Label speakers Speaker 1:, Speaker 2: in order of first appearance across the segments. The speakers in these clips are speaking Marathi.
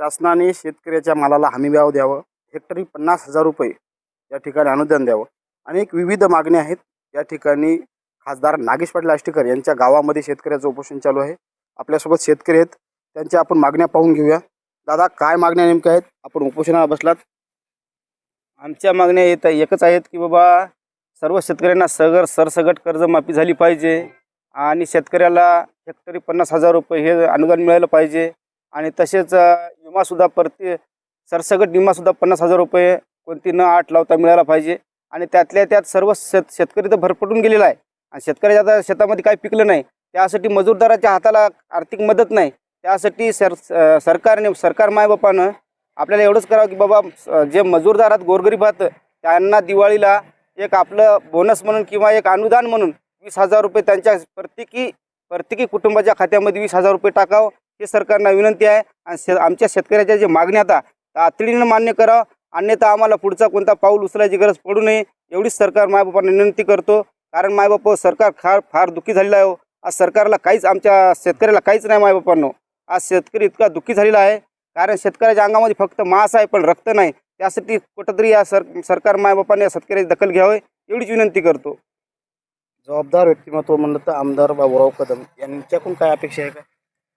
Speaker 1: शासनाने शेतकऱ्याच्या मालाला हमीभाव द्यावं हेक्टरी पन्नास हजार रुपये या ठिकाणी अनुदान द्यावं. अनेक विविध मागण्या आहेत. या ठिकाणी खासदार नागेश पाटील आष्टीकर यांच्या गावामध्ये शेतकऱ्याचं उपोषण चालू आहे. आपल्यासोबत शेतकरी आहेत. त्यांच्या आपण मागण्या पाहून घेऊया. दादा काय मागण्या नेमक्या आहेत? आपण उपोषणाला बसलात.
Speaker 2: आमच्या मागण्या येत एकच आहेत की बाबा सर्व शेतकऱ्यांना सगर सरसगट कर्जमाफी झाली पाहिजे आणि शेतकऱ्याला हेक्टरी पन्नास हजार रुपये हे अनुदान मिळालं पाहिजे. आणि तसेच विमासुद्धा प्रति सरसगट विमासुद्धा पन्नास हजार रुपये कोणती न आठ लावता मिळाला पाहिजे. आणि त्यातल्या त्यात सर्व शेत शेतकरी तर भरपटून गेलेला आहे. आणि शेतकऱ्याच्या आता शेतामध्ये काही पिकलं नाही. त्यासाठी मजूरदाराच्या हाताला आर्थिक मदत नाही. त्यासाठी सर सरकारने सरकार मायबापानं आपल्याला एवढंच करावं की बाबा जे मजूरदार आहेत गोरगरीब त्यांना दिवाळीला एक आपलं बोनस म्हणून किंवा एक अनुदान म्हणून वीस हजार रुपये त्यांच्या प्रत्येकी प्रत्येकी कुटुंबाच्या खात्यामध्ये वीस हजार रुपये टाकावं. हे सरकारना विनंती आहे. आणि शे आमच्या शेतकऱ्याच्या जे मागण्या आता तातडीनं मान्य करावं अन्यथा आम्हाला पुढचा कोणता पाऊल उचलायची गरज पडू नये. एवढीच सरकार मायबापांना विनंती करतो. कारण मायबाप सरकार फार फार दुःखी झालेला आहे हो. आज सरकारला काहीच आमच्या शेतकऱ्याला काहीच नाही मायबापांनो. आज शेतकरी इतका दुःखी झालेला आहे. कारण शेतकऱ्याच्या अंगामध्ये फक्त मांस आहे पण रक्त नाही. त्यासाठी कुठंतरी या सर सरकार मायबापाने या शेतकऱ्याची दखल घ्यावी एवढीच विनंती करतो.
Speaker 1: जबाबदार व्यक्तिमत्व म्हणलं तर आमदार बाबूराव कदम. यांच्याकडून काय अपेक्षा आहे का?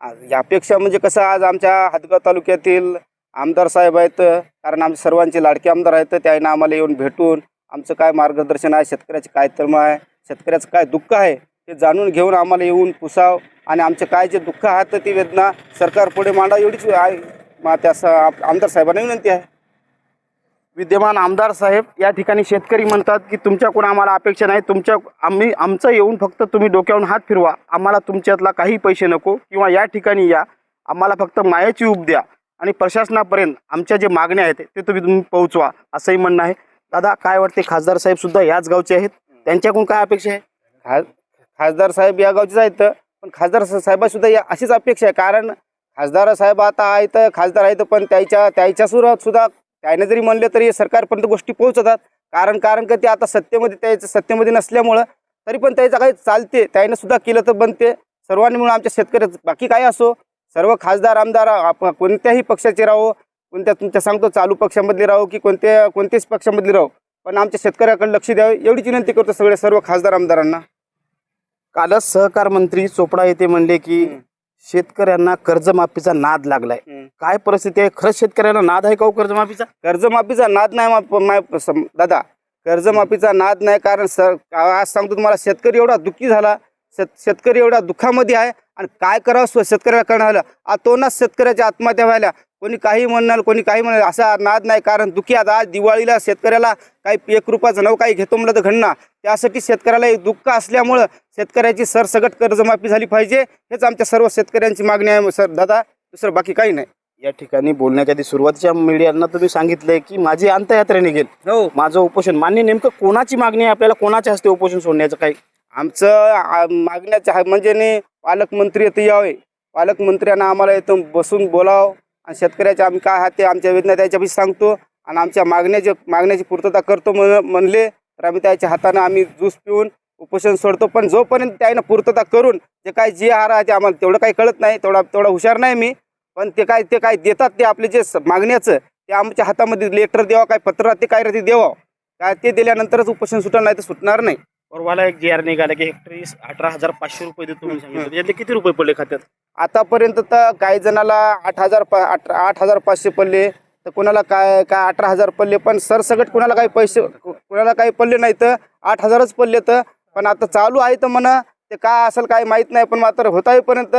Speaker 2: आज यापेक्षा म्हणजे कसं आज आमच्या हदगाव तालुक्यातील आमदार साहेब आहेत कारण आमचे सर्वांचे लाडके आमदार आहेत त्यांना आम्हाला येऊन भेटून आमचं काय मार्गदर्शन आहे शेतकऱ्याचे काय तळमळ आहे शेतकऱ्याचं काय दुःख आहे ते जाणून घेऊन आम्हाला येऊन पुसाव आणि आमचे काय जे दुःख आहेत ती वेदना सरकार पुढे मांडा एवढीच आहे. मा- त्या आमदार साहेबांना विनंती आहे.
Speaker 1: विद्यमान आमदार साहेब या ठिकाणी शेतकरी म्हणतात की तुमच्याकडून आम्हाला अपेक्षा नाही. तुमच्या आम्ही आमचं येऊन फक्त तुम्ही डोक्यावरून हात फिरवा. आम्हाला तुमच्यातला काही पैसे नको किंवा या ठिकाणी या. आम्हाला फक्त मायाची उब द्या. आणि प्रशासनापर्यंत आमच्या जे मागण्या आहेत ते तुम्ही तुम्ही पोहोचवा असंही म्हणणं आहे. दादा काय वाटते? खासदार साहेब सुद्धा याच गावचे आहेत. त्यांच्याकडून काय अपेक्षा आहे?
Speaker 2: खास खासदार साहेब या गावचेच आहेत. पण खासदार साहेबासुद्धा या अशीच अपेक्षा आहे. कारण खासदार साहेब आता आहेत खासदार आहेत पण त्याच्या त्याच्यासुरात सुद्धा त्याने जरी म्हणले तरी सरकारपर्यंत गोष्टी पोहोचतात. कारण कारण का ते आता सत्तेमध्ये त्याचं सत्तेमध्ये नसल्यामुळं तरी पण त्याचं काही चालते. त्याने सुद्धा केलं तर बनते. सर्वांनी मिळून आमच्या शेतकऱ्याचं बाकी काय असो सर्व खासदार आमदार आप कोणत्याही पक्षाचे राहो कोणत्या तुमच्या सांगतो चालू पक्षामधले राहो की कोणत्या कोणत्याच पक्षामधले राहो. पण आमच्या शेतकऱ्याकडे लक्ष द्यावे एवढीच विनंती करतो सगळे सर्व खासदार आमदारांना.
Speaker 1: कालच सहकार मंत्री चोपडा येथे म्हणले की. शेतकऱ्यांना कर्जमाफीचा नाद लागलाय. काय परिस्थिती आहे? खरंच शेतकऱ्यांना नाद आहे का हो कर्जमाफीचा?
Speaker 2: कर्जमाफीचा नाद नाही मा- मा- सम- दादा कर्जमाफीचा नाद नाही कारण सर आज सांगतो तुम्हाला शेतकरी एवढा दुःखी झाला शेत शेतकरी एवढा दुःखामध्ये आहे आणि काय करावं स्व- शेतकऱ्याला कळणार आज तोंडाच शेतकऱ्याच्या आत्महत्या व्हायला. कोणी काही म्हणणार कोणी काही म्हणाल असा नाद नाही. कारण दुःखी आता आज दिवाळीला शेतकऱ्याला काही एक रुपयाचं नव काही घेतो म्हणलं तर घडणार. त्यासाठी शेतकऱ्याला एक दुःख असल्यामुळं शेतकऱ्याची सरसगट कर्जमाफी झाली पाहिजे. हेच आमच्या सर्व शेतकऱ्यांची मागणी आहे. सर दादा दुसरं बाकी काही नाही.
Speaker 1: या ठिकाणी बोलण्याच्या आधी सुरुवातीच्या मीडियांना तुम्ही सांगितलंय की माझी अंतयात्रा निघेल
Speaker 2: हो.
Speaker 1: माझं उपोषण. मान्य नेमकं कोणाची मागणी आहे? आपल्याला कोणाच्या हस्ते उपोषण सोडण्याचं काही?
Speaker 2: आमचं मागण्याचं म्हणजे ने पालकमंत्री इथं यावे. पालकमंत्र्यांना आम्हाला इथं बसून बोलावं. आणि शेतकऱ्याच्या आम्ही काय आहात ते आमच्या वेदना त्याच्यापाशी सांगतो. आणि आमच्या मागण्याचे मागण्याची पूर्तता करतो म्हण म्हणले तर आम्ही त्याच्या हातानं आम्ही ज्यूस पिऊन उपोषण सोडतो. पण जोपर्यंत त्यानं पूर्तता करून जे काय जे आहार आहे ते आम्हाला तेवढं काही कळत नाही तेवढा तेवढा हुशार नाही मी. पण ते काय ते काय देतात ते आपले जे स- मागण्याचं ते आमच्या हातामध्ये लेटर द्यावं काय पत्र ते काय राहते द्यावं काय ते दिल्यानंतरच उपोषण सुटणार नाही तर सुटणार नाही.
Speaker 1: परवाला एक जी आर निघाला की हेक्टरी अठरा हजार पाचशे रुपये देतो म्हणून सांगितलं. किती रुपये पडले खात्यात?
Speaker 2: आतापर्यंत तर काही जणाला आठ हजार पा आठ आठ हजार पाचशे पडले. तर कोणाला काय काय अठरा हजार पडले पण सरसगट कोणाला काही पैसे कोणाला काही पडले नाही तर आठ हजारच पडले तर. पण आता चालू आहे तर म्हणा ते काय असेल काय माहीत नाही पण मात्र होता येईपर्यंत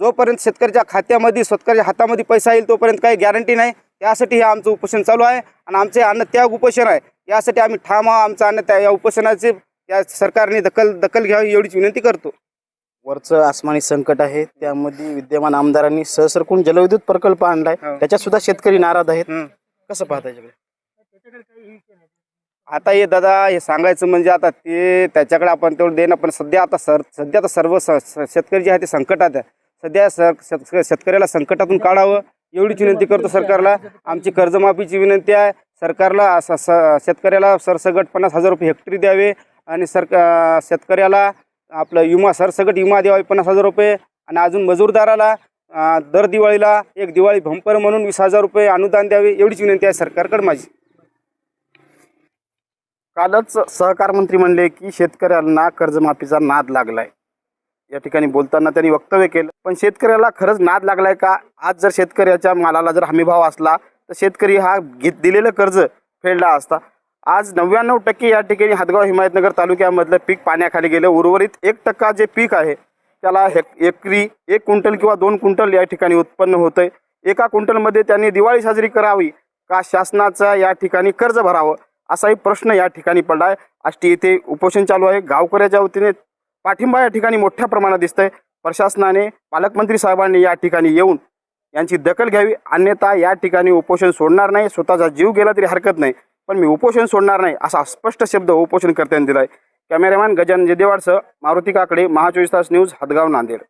Speaker 2: जोपर्यंत शेतकऱ्याच्या खात्यामध्ये शेतकऱ्याच्या हातामध्ये पैसा येईल तोपर्यंत काही गॅरंटी नाही. त्यासाठी हे आमचं उपोषण चालू आहे. आणि आमचे अन्न त्याग उपोषण आहे. यासाठी आम्ही ठाम आहोत. आमचं अन्न त्या या उपोषणाचे या सरकारने दखल दखल घ्यावी एवढीच विनंती करतो.
Speaker 1: वरचं आसमानी संकट आहे त्यामध्ये विद्यमान आमदारांनी सहसरकून जलविद्युत प्रकल्प आणलाय.
Speaker 2: हो.
Speaker 1: त्याच्यात सुद्धा शेतकरी नाराज आहेत. कसं पाहता याच्याकडे?
Speaker 2: आता हे दादा हे सांगायचं म्हणजे आता ते त्याच्याकडे आपण तेवढं देणं पण सध्या आता सर सध्या आता सर्व शेतकरी जे आहे ते संकटात आहे. सध्या सर शेतकऱ्याला संकटातून काढावं एवढीच विनंती करतो सरकारला. आमची कर्जमाफीची विनंती आहे. सरकारला शेतकऱ्याला सरसगट पन्नास हजार रुपये हेक्टरी द्यावे. आणि सरका शेतकऱ्याला आपलं विमा सरसकट विमा द्यावा पन्नास हजार रुपये. आणि अजून मजूरदाराला दर दिवाळीला एक दिवाळी भंपर म्हणून वीस हजार रुपये अनुदान द्यावे एवढीच विनंती आहे सरकारकडे माझी.
Speaker 1: कालच सहकार मंत्री म्हणले की शेतकऱ्यांना कर्जमाफीचा नाद लागलाय. या ठिकाणी बोलताना त्यांनी वक्तव्य केलं. पण शेतकऱ्याला खरंच नाद लागलाय का? आज जर शेतकऱ्याच्या मालाला जर हमीभाव असला तर शेतकरी हा घेत दिलेलं कर्ज फेडला असता. आज नव्याण्णव टक्के या ठिकाणी हातगाव हिमायतनगर तालुक्यामधलं पीक पाण्याखाली गेलं. उर्वरित एक टक्का जे पीक आहे त्याला हेक एकरी एक क्विंटल किंवा दोन क्विंटल या ठिकाणी उत्पन्न होतं आहे एका क्विंटलमध्ये त्यांनी दिवाळी साजरी करावी का शासनाचा या ठिकाणी कर्ज भरावं असाही प्रश्न या ठिकाणी पडला आहे आष्टी येथे उपोषण चालू आहे. गावकऱ्याच्या वतीने पाठिंबा या ठिकाणी मोठ्या प्रमाणात दिसतंय. प्रशासनाने पालकमंत्री साहेबांनी या ठिकाणी येऊन यांची दखल घ्यावी. अन्यथा या ठिकाणी उपोषण सोडणार नाही. स्वतःचा जीव गेला तरी हरकत नाही. पण मी उपोषण सोडणार नाही असा स्पष्ट शब्द उपोषणकर्त्यांनी दिला आहे कॅमेरामॅन गजानन जेदेवाडसह मारुती काकडे महा चोवीस तास न्यूज हदगाव नांदेड.